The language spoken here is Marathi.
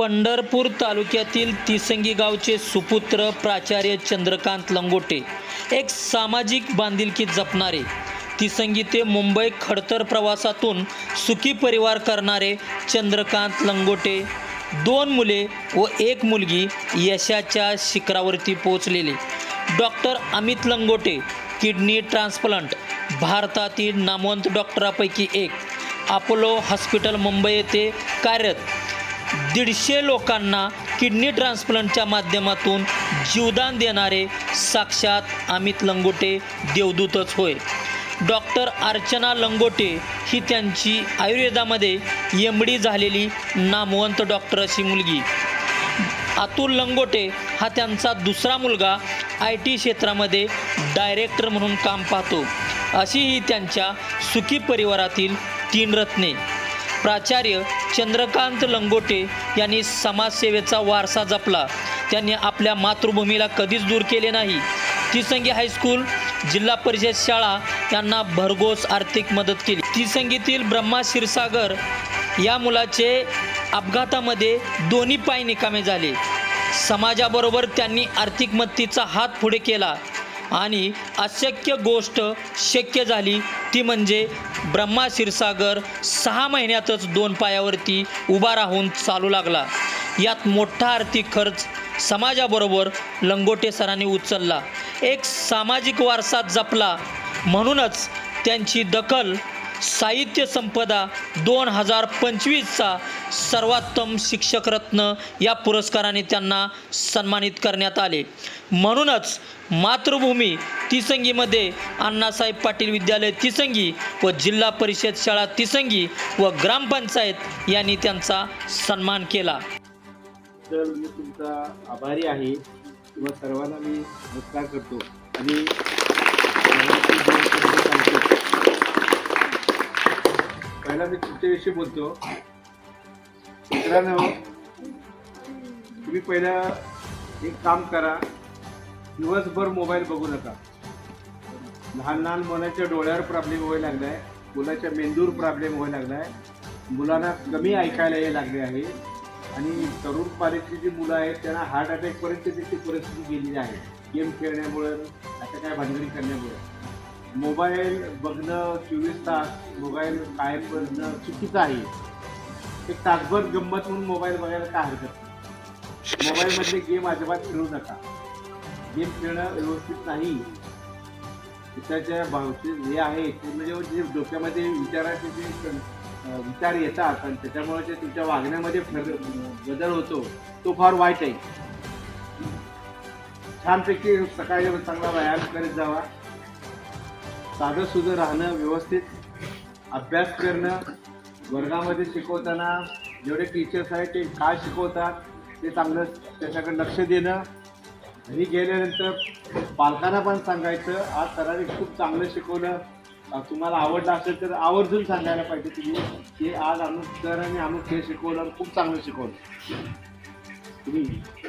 पंढरपूर तालुक्यातील तिसंगी गावचे सुपुत्र प्राचार्य चंद्रकांत लंगोटे एक सामाजिक बांधिलकी जपणारे तिसंगी ते मुंबई खडतर प्रवासातून सुखी परिवार करणारे चंद्रकांत लंगोटे दोन मुले व एक मुलगी यशाच्या शिखरावरती पोचलेले doctor Amit Langote kidney transplant भारतातील नामवंत डॉक्टरापैकी एक अपोलो हॉस्पिटल मुंबई येथे कार्यरत दीडशे लोकांना किडनी ट्रान्सप्लांटच्या माध्यमातून जीवदान देणारे साक्षात अमित लंगोटे देवदूतच होय. डॉक्टर अर्चना लंगोटे ही त्यांची आयुर्वेदामध्ये एम डी झालेली नामवंत डॉक्टर अशी मुलगी. अतुल लंगोटे हा त्यांचा दुसरा मुलगा आय टी क्षेत्रामध्ये डायरेक्टर म्हणून काम पाहतो. अशी ही त्यांच्या सुखी परिवारातील तीन रत्ने. प्राचार्य चंद्रकांत लंगोटे यांनी समाजसेवेचा वारसा जपला. त्यांनी आपल्या मातृभूमीला कधीच दूर केले नाही. तिसंगी हायस्कूल जिल्हा परिषद शाळा यांना भरघोस आर्थिक मदत केली. तिसंगीतील ब्रह्मा क्षीरसागर या मुलाचे अपघातामध्ये दोन्ही पाय निकामे झाले. समाजाबरोबर त्यांनी आर्थिक मदतीचा हात पुढे केला. आणि अशक्य गोष्ट शक्य झाली ती म्हणजे ब्रह्मा क्षीरसागर सहा महिन्यातच दोन पायावरती उभा राहून चालू लागला. यात मोठा आर्थिक खर्च समाजाबरोबर लंगोटे सरांनी उचलला. एक सामाजिक वारसा जपला. म्हणूनच त्यांची दखल साहित्य संपदा दोन हजार पंचवीसचा सर्वोत्तम शिक्षकरत्न या पुरस्काराने त्यांना सन्मानित करण्यात आले. म्हणूनच मातृभूमी तिसंगीमध्ये अण्णासाहेब पाटील विद्यालय तिसंगी व जिल्हा परिषद शाळा तिसंगी व ग्रामपंचायत यांनी त्यांचा सन्मान केला. तर मी तुमचा आभारी आहे. किंवा सर्वांना मी नमस्कार करतो. आणि मला ती दोन शब्द सांगतो. पहिला मी तुमच्याविषयी बोलतो. मित्रांनो तुम्ही पहिला एक काम करा. दिवसभर मोबाईल बघू नका. लहान लहान मुलाच्या डोळ्यावर प्रॉब्लेम व्हायला लागलाय. मुलाच्या मेंदूवर प्रॉब्लेम व्हायला लागलाय. मुलांना कमी ऐकायला यायला लागले आहे. आणि तरुण पालीची जी मुलं आहेत त्यांना हार्ट अटॅकपर्यंत त्याची परिस्थिती गेलेली आहे. गेम खेळण्यामुळं अशा काय भानगडी करण्यामुळं. मोबाईल बघणं चोवीस तास मोबाईल कायम बघणं चुकीचं आहे. एक तासभर गंमत म्हणून मोबाईल बघायला काय हरकत नाही. मोबाईलमधले गेम अजिबात खेळू नका. गेम खेळणं व्यवस्थित नाही. त्याच्या भावचे हे आहे. ते म्हणजे जे डोक्यामध्ये विचाराचे जे विचार येतात आणि त्याच्यामुळे जे तुमच्या वागण्यामध्ये फर- बदल होतो तो फार वाईट आहे. छानपैकी सकाळी चांगला व्यायाम करीत जावा. साधं सुधं राहणं व्यवस्थित अभ्यास करणं वर्गामध्ये शिकवताना जेवढे टीचर्स आहेत ते काय शिकवतात ते चांगलं त्याच्याकडे लक्ष देणं. घरी गेल्यानंतर पालकांना पण सांगायचं आज सरांनी खूप चांगलं शिकवलं. तुम्हाला आवडलं असेल तर आवर्जून सांगायला पाहिजे तुम्ही की आज अमुक सरांनी अमुक हे शिकवलं खूप चांगलं शिकवलं. तुम्ही